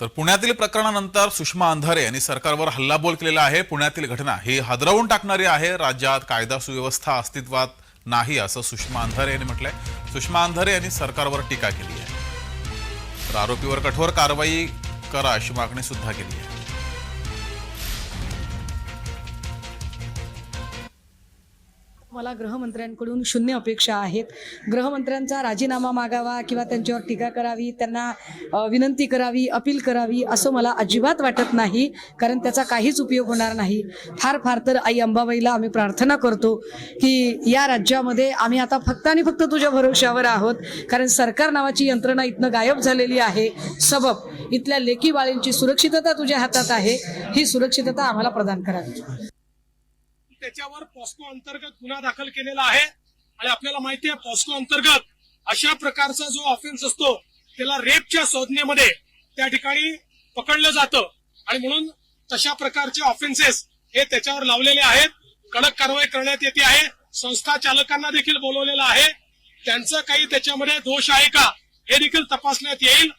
तर पुण्यातील प्रकरणानंतर सुषमा अंधारे यांनी सरकारवर हल्लाबोल केलेला आहे. पुण्यातील घटना ही हादरवून टाकणारी आहे. राज्यात कायदा सुव्यवस्था अस्तित्वात नाही असं सुषमा अंधारे यांनी म्हटलंय. सुषमा अंधारे यांनी सरकारवर टीका केली आहे. तर आरोपीवर कठोर कारवाई करा अशी मागणी सुद्धा केली आहे. मला गृहमंत्र्यांकडून शून्य अपेक्षा आहेत. गृहमंत्र्यांचा राजीनामा मागावा किंवा त्यांच्यावर टीका करावी त्यांना विनंती करावी अपील करावी असं मला अजिबात वाटत नाही कारण त्याचा काहीच उपयोग होणार नाही. फार फार तर आई अंबाबाईला आम्ही प्रार्थना करतो की या राज्यामध्ये आम्ही आता फक्त आणि फक्त तुझ्या भरोश्यावर आहोत कारण सरकार नावाची यंत्रणा इथनं गायब झालेली आहे. सबब इथल्या लेकी बाळींची सुरक्षितता तुझ्या हातात आहे. ही सुरक्षितता आम्हाला प्रदान करावी त्याच्यावर पॉस्को अंतर्गत गुन्हा दाखल केलेला आहे. आणि आपल्याला माहिती आहे पॉस्को अंतर्गत अशा प्रकारचा जो ऑफेन्स असतो त्याला रेपच्या संज्ञेमध्ये त्या ठिकाणी पकडलं जातं. आणि म्हणून तशा प्रकारचे ऑफेन्सेस हे त्याच्यावर लावलेले आहेत. कडक कारवाई करण्यात येते आहे. संस्था चालकांना देखील बोलवलेलं आहे. त्यांचं काही त्याच्यामध्ये दोष आहे का हे देखील तपासण्यात येईल.